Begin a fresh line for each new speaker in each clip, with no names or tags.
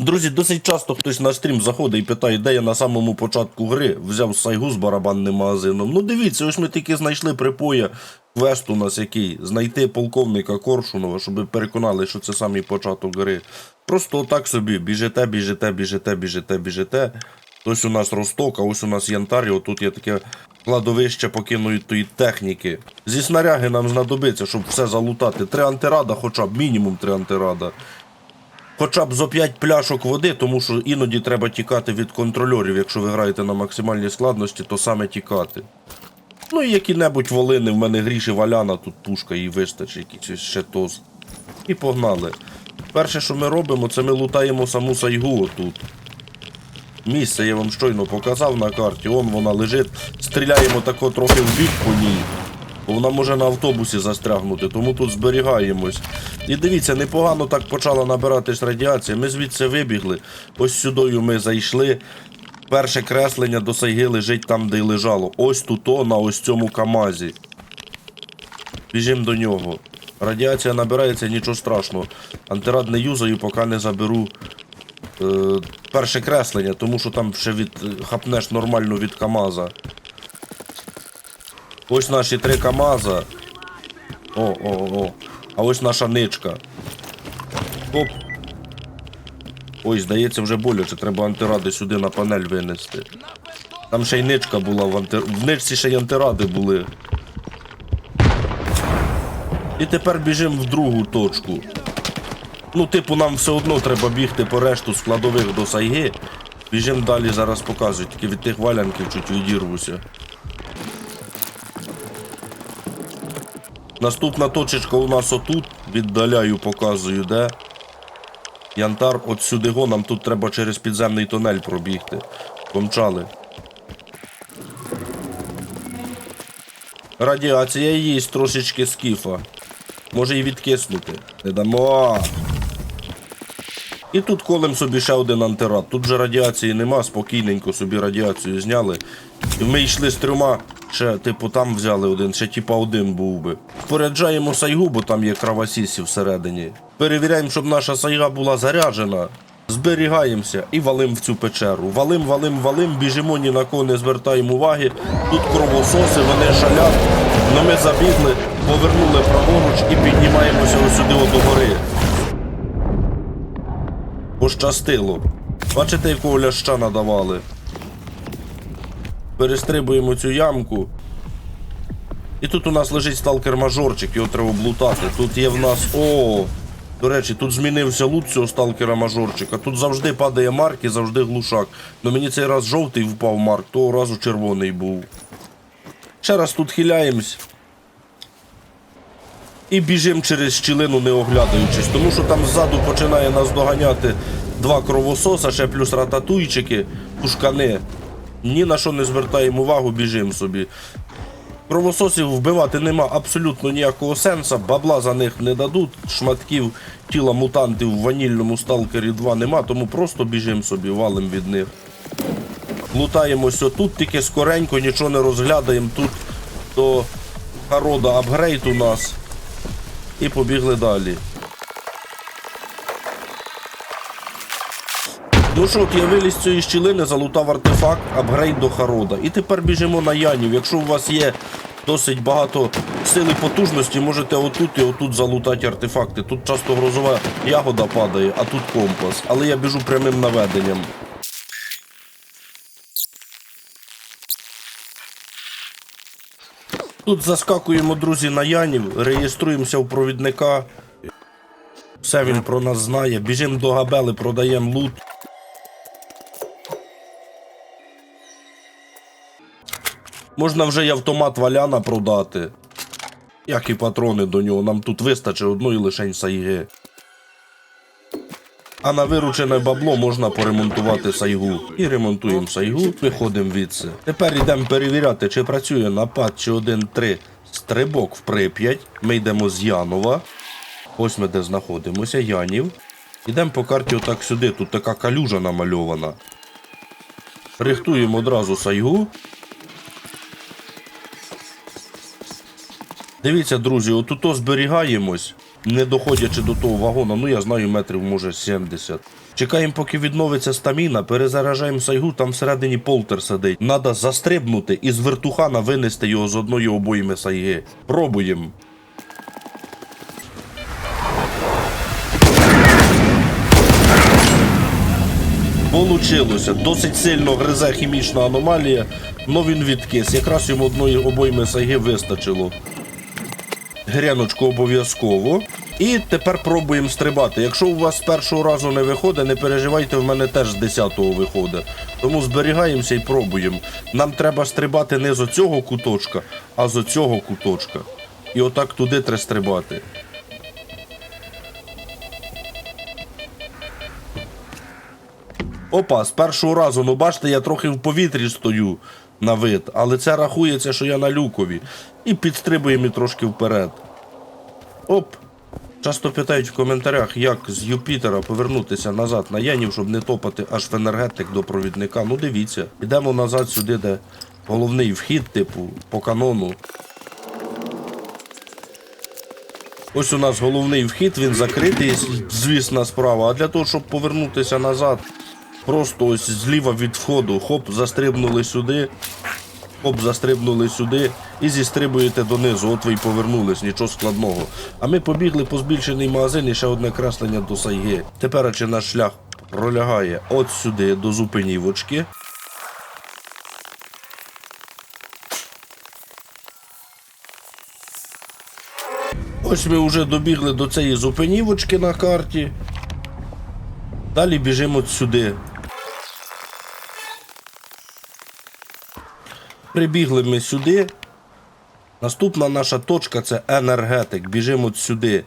Друзі, досить часто хтось на стрім заходить і питає, де я на самому початку гри взяв сайгу з барабанним магазином. Ну дивіться, ось ми тільки знайшли припоя. Квест у нас який знайти полковника Коршунова, щоб переконали, що це самий початок гри. Просто отак собі біжите, біжите, біжите, біжите, біжите. Ось у нас росток, а ось у нас янтар, отут є таке кладовище покинутої техніки. Зі снаряги нам знадобиться, щоб все залутати. Три антирада, хоча б мінімум три антирада. Хоча б зо 5 пляшок води, тому що іноді треба тікати від контрольорів. Якщо ви граєте на максимальній складності, то саме тікати. Ну і які-небудь волини, в мене гріші валяна, тут пушка їй вистачить, якийсь ще тоз. І погнали. Перше, що ми робимо, це ми лутаємо саму сайгу отут. Місце я вам щойно показав на карті, он вона лежить. Стріляємо тако трохи в бік по ній. Бо вона може на автобусі застрягнути, тому тут зберігаємось. І дивіться, непогано так почала набиратись радіація. Ми звідси вибігли. Ось сюдою ми зайшли. Перше креслення до сайги лежить там, де й лежало. Ось тут, на ось цьому Камазі. Біжимо до нього. Радіація набирається, нічого страшного. Антирад не юзаю, поки не заберу е, перше креслення, тому що там ще від, хапнеш нормально від Камаза. Ось наші три КАМАЗа. О, о, о. А ось наша ничка. Оп. Ой, здається, вже боляче. Треба антиради сюди на панель винести. Там ще й ничка була в анти... В ничці ще й антиради були. І тепер біжимо в другу точку. Ну, типу, нам все одно треба бігти по решту складових до сайги. Біжимо далі, зараз покажуть. Тільки від тих валянків чуть відірвуся. Наступна точечка у нас отут. Віддаляю, показую, де. Янтар от сюди го, нам тут треба через підземний тунель пробігти. Помчали. Радіація є трошечки скіфа. Може і відкиснути. Не дамо. І тут колем собі ще один антирад. Тут же радіації нема, спокійненько собі радіацію зняли. І ми йшли з трьома, ще, типу, там взяли один, ще типа один був би. Поряджаємо сайгу, бо там є кравасісі всередині. Перевіряємо, щоб наша сайга була заряджена. Зберігаємося і валим в цю печеру. Валим, валим, валим, біжимо ні на кого не звертаємо уваги. Тут кровососи, вони шалять. Но ми забігли, повернули праворуч і піднімаємося ось сюди до гори. Пощастило. Бачите, якого ляща надавали? Перестрибуємо цю ямку. І тут у нас лежить сталкер-мажорчик, його треба облутати. Тут є в нас. О! До речі, тут змінився лут цього сталкера-мажорчика. Тут завжди падає марк і завжди глушак. Но мені цей раз жовтий впав марк, того разу червоний був. Ще раз тут хиляємось. І біжимо через щілину, не оглядаючись, тому що там ззаду починає нас доганяти два кровососа, ще плюс рататуйчики, пушкани. Ні на що не звертаємо увагу, біжимо собі. Кровососів вбивати нема абсолютно ніякого сенсу, бабла за них не дадуть, шматків тіла мутантів в ванільному сталкері 2 нема, тому просто біжимо собі, валим від них. Лутаємось отут, тільки скоренько, нічого не розглядаємо. Тут до Харода апгрейд у нас. І побігли далі. От я виліз цієї щілини, залутав артефакт, апгрейд до Харода. І тепер біжимо на Янів. Якщо у вас є досить багато сили потужності, можете отут і отут залутати артефакти. Тут часто грозова ягода падає, а тут компас. Але я біжу прямим наведенням. Тут заскакуємо, друзі, на Янів, реєструємося в провідника. Все він про нас знає. Біжимо до Габели, продаємо лут. Можна вже й автомат валяна продати. Як і патрони до нього. Нам тут вистачить одної лишень сайги. А на виручене бабло можна поремонтувати сайгу. І ремонтуємо сайгу, виходимо відси. Тепер йдемо перевіряти, чи працює напад чи 1-3 стрибок в Прип'ять. Ми йдемо з Янова. Ось ми де знаходимося, Янів. Йдемо по карті отак сюди. Тут така калюжа намальована. Рихтуємо одразу сайгу. Дивіться, друзі, отут зберігаємось. не доходячи до того вагона, ну я знаю, метрів може 70. Чекаємо, поки відновиться стаміна, перезаражаємо сайгу, там всередині полтер сидить. Надо застрибнути і з вертухана винести його з одної обойми сайги. Пробуємо. Получилося. Досить сильно гризе хімічна аномалія, но він відкис. Якраз йому одної обойми сайги вистачило. Гряночку обов'язково. І тепер пробуємо стрибати. Якщо у вас з першого разу не виходить, не переживайте, в мене теж з 10-го виходить. Тому зберігаємося і пробуємо. Нам треба стрибати не з оцього куточка, а з оцього куточка. І отак туди треба стрибати. Опа, з першого разу, ну бачите, я трохи в повітрі стою на вид, але це рахується, що я на люкові. І підстрибуємо трошки вперед. Оп. Часто питають в коментарях, як з Юпітера повернутися назад на Янів, щоб не топати аж в енергетик до провідника. Ну дивіться, йдемо назад сюди, де головний вхід, типу, по канону. Ось у нас головний вхід, він закритий, звісно, справа. А для того, щоб повернутися назад, просто ось зліва від входу, хоп, застрибнули сюди, хоп, застрибнули сюди і зістрибуєте донизу. От ви й повернулись, нічого складного. А ми побігли по збільшений магазин і ще одне креслення до сайги. Тепер чи наш шлях пролягає от сюди, до зупинівочки. Ось ми вже добігли до цієї зупинівочки на карті. Далі біжимо сюди. Прибігли ми сюди. Наступна наша точка це енергетик. Біжимо сюди.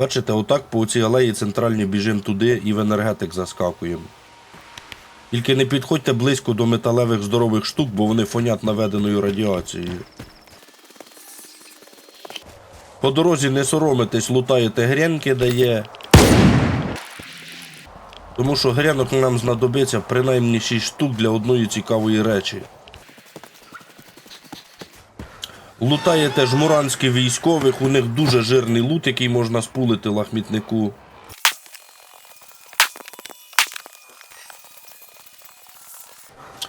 Бачите, отак по цій алеї центральній біжимо туди і в енергетик заскакуємо. Тільки не підходьте близько до металевих здорових штук, бо вони фонять наведеною радіацією. По дорозі не соромитесь, лутаєте грянки, де є. Тому що грянок нам знадобиться принаймні 6 штук для одної цікавої речі. Лутаєте жмуранських військових, у них дуже жирний лут, який можна спулити лахмітнику.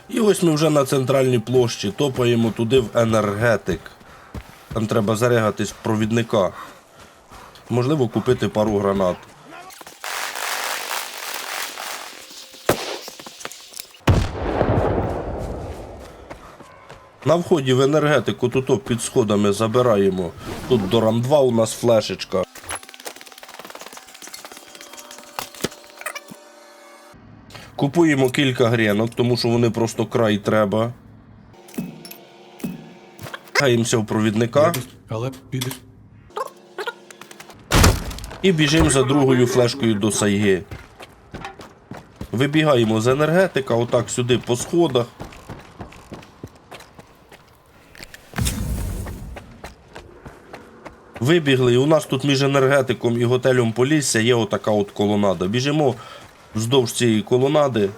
І ось ми вже на центральній площі топаємо туди в енергетик. Там треба зарягатись провідника. Можливо, купити пару гранат. На вході в енергетику тут під сходами забираємо. Тут до рам 2 у нас флешечка. Купуємо кілька грінок, тому що вони просто край треба. Гаємося в провідника
Але підеш.
і біжимо за другою флешкою до сайги. Вибігаємо з енергетика, отак сюди по сходах. Вибігли, і у нас тут між енергетиком і готелем Полісся є отака от колонада. Біжимо вздовж цієї колонади.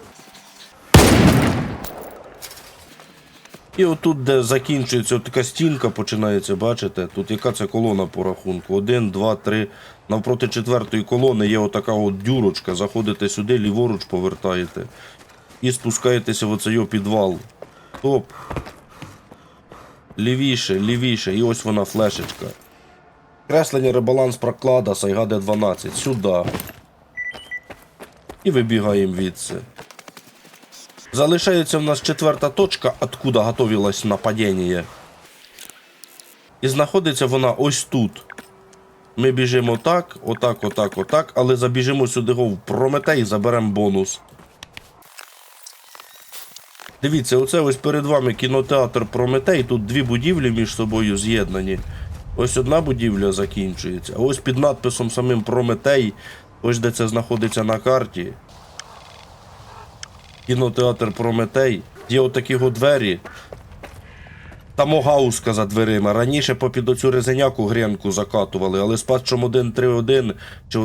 І отут, де закінчується така стінка, починається, бачите? Тут яка це колона по рахунку? Один, два, три. Навпроти четвертої колони є отака от дюрочка. Заходите сюди, ліворуч повертаєте. І спускаєтеся в оцей підвал. Топ. Лівіше, лівіше. І ось вона флешечка. Креслення ребаланс проклада Сайга Д12. Сюди. І вибігаємо відси. Залишається в нас четверта точка, откуда готовилось нападіння. І знаходиться вона ось тут. Ми біжимо так, отак, отак, отак, але забіжимо сюди в Прометей і заберемо бонус. Дивіться, оце ось перед вами кінотеатр Прометей. Тут дві будівлі між собою з'єднані. Ось одна будівля закінчується, а ось під надписом самим Прометей, ось де це знаходиться на карті. Кінотеатр Прометей. Є отакі от двері. Там огауска за дверима. Раніше попід оцю резеняку гренку закатували, але з патчем 1.3.1 чи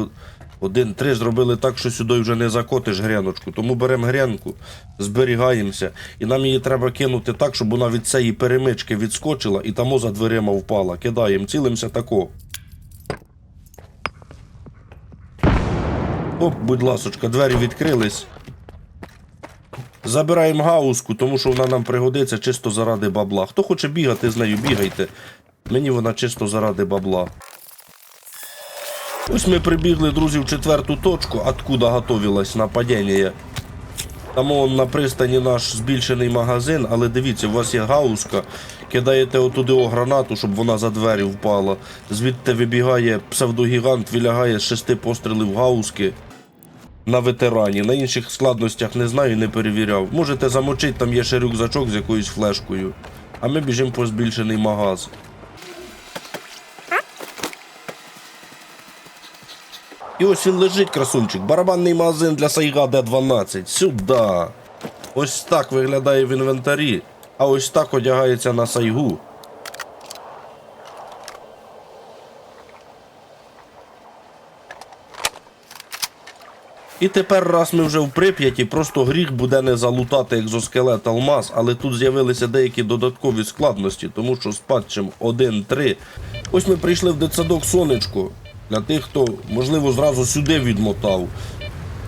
1.3 зробили так, що сюди вже не закотиш гряночку. Тому беремо грянку, зберігаємося, і нам її треба кинути так, щоб вона від цієї перемички відскочила і тамо за дверима впала. Кидаємо, цілимося тако. Оп, будь ласочка, двері відкрились. Забираємо гаузку, тому що вона нам пригодиться чисто заради бабла. Хто хоче бігати з нею, бігайте. Мені вона чисто заради бабла. Ось ми прибігли, друзі, в четверту точку, откуда готовилось нападіння. Там он на пристані наш збільшений магазин, але дивіться, у вас є гаузка, кидаєте отуди о гранату, щоб вона за двері впала. Звідти вибігає псевдогігант, вилягає з шести пострілів гаузки на ветерані. На інших складностях не знаю, не перевіряв. Можете замочити, там є ще рюкзачок з якоюсь флешкою. А ми біжимо по збільшений магаз. І ось він лежить, красунчик. Барабанний магазин для Сайга Д12. Сюди. Ось так виглядає в інвентарі. А ось так одягається на сайгу. І тепер, раз ми вже в Прип'яті, просто гріх буде не залутати екзоскелет алмаз, але тут з'явилися деякі додаткові складності, тому що з патчем 1.3. Ось ми прийшли в дитсадок сонечко. Для тих, хто, можливо, зразу сюди відмотав.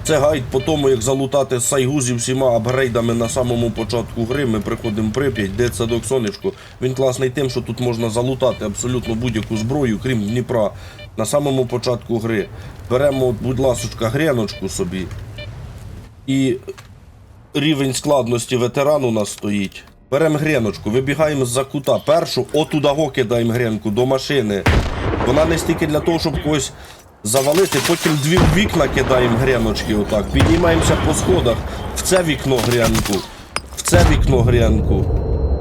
Це гайд по тому, як залутати сайгу зі всіма апгрейдами на самому початку гри. Ми приходимо в Прип'ять, де садок сонечко. Він класний тим, що тут можна залутати абсолютно будь-яку зброю, крім Дніпра, на самому початку гри. Беремо, будь ласочка, греночку собі. І рівень складності ветеран у нас стоїть. Беремо греночку, вибігаємо з-за кута. Першу отудаго кидаємо гренку до машини. Вона не стільки для того, щоб когось завалити, потім дві вікна кидаємо греночки отак. Піднімаємося по сходах. В це вікно грянку, в це вікно грянку.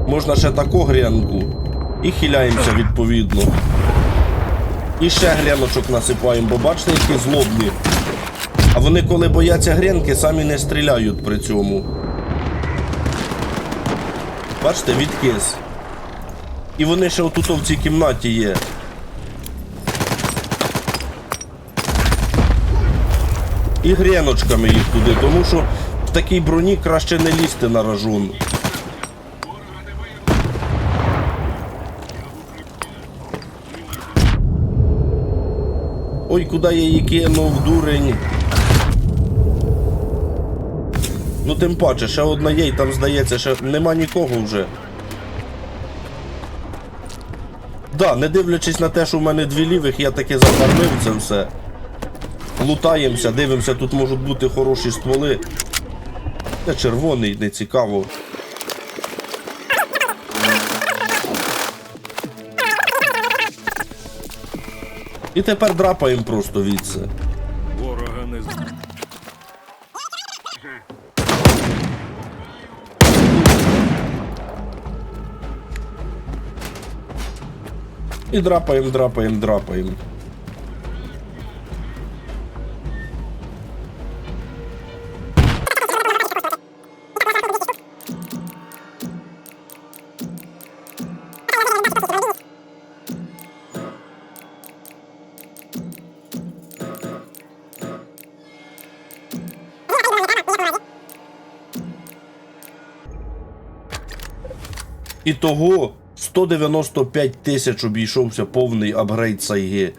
Можна ще таку грянку. І хиляємося відповідно. І ще гряночок насипаємо, бо бачите, які злобні. А вони, коли бояться гренки, самі не стріляють при цьому. Бачите, відкис. І вони ще отут в цій кімнаті є. І греночками їх туди, тому що в такій броні краще не лізти на ражун. Ой, куди я її кинув, дурень. Ну тим паче, ще одна є, і там здається, ще нема нікого вже. Да, не дивлячись на те, що в мене дві лівих, я таки зафармив це все. Лутаємося, дивимося, тут можуть бути хороші стволи. Це червоний, не цікаво. І тепер драпаємо просто від це.
Ворога не
І драпаємо, драпаємо, драпаємо. І того 195 тисяч обійшовся повний апгрейд сайги.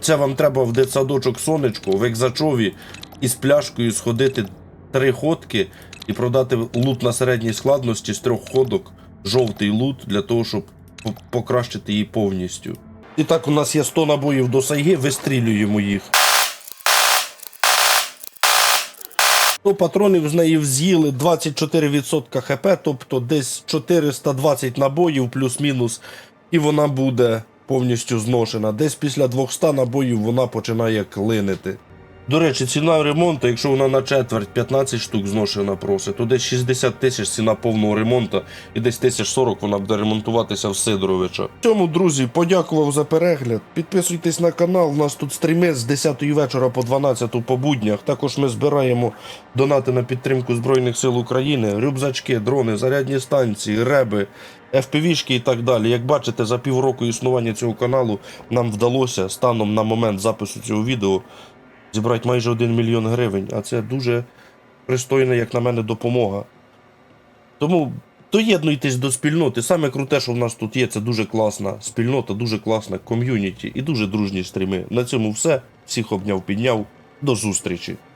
Це вам треба в дитсадочок сонечко, в екзачові із пляшкою сходити три ходки і продати лут на середній складності з трьох ходок, жовтий лут, для того, щоб покращити її повністю. І так, у нас є 100 набоїв до сайги, вистрілюємо їх. 100 патронів з неї з'їли 24% хп, тобто десь 420 набоїв плюс-мінус, і вона буде повністю зношена. Десь після 200 набоїв вона починає клинити. До речі, ціна ремонту, якщо вона на четверть 15 штук зношена просить, то десь 60 тисяч ціна повного ремонту і десь 1040 вона буде ремонтуватися в Сидоровича. Цьому, друзі, подякував за перегляд. Підписуйтесь на канал. У нас тут стріми з 10 вечора по 12 по буднях. Також ми збираємо донати на підтримку Збройних сил України, рюкзачки, дрони, зарядні станції, реби. FPV-шки і так далі. Як бачите, за півроку існування цього каналу нам вдалося станом на момент запису цього відео зібрати майже 1 мільйон гривень, а це дуже пристойна, як на мене, допомога. Тому доєднуйтесь до спільноти. Саме круте, що в нас тут є, це дуже класна спільнота, дуже класна ком'юніті і дуже дружні стріми. На цьому все. Всіх обняв, підняв. До зустрічі!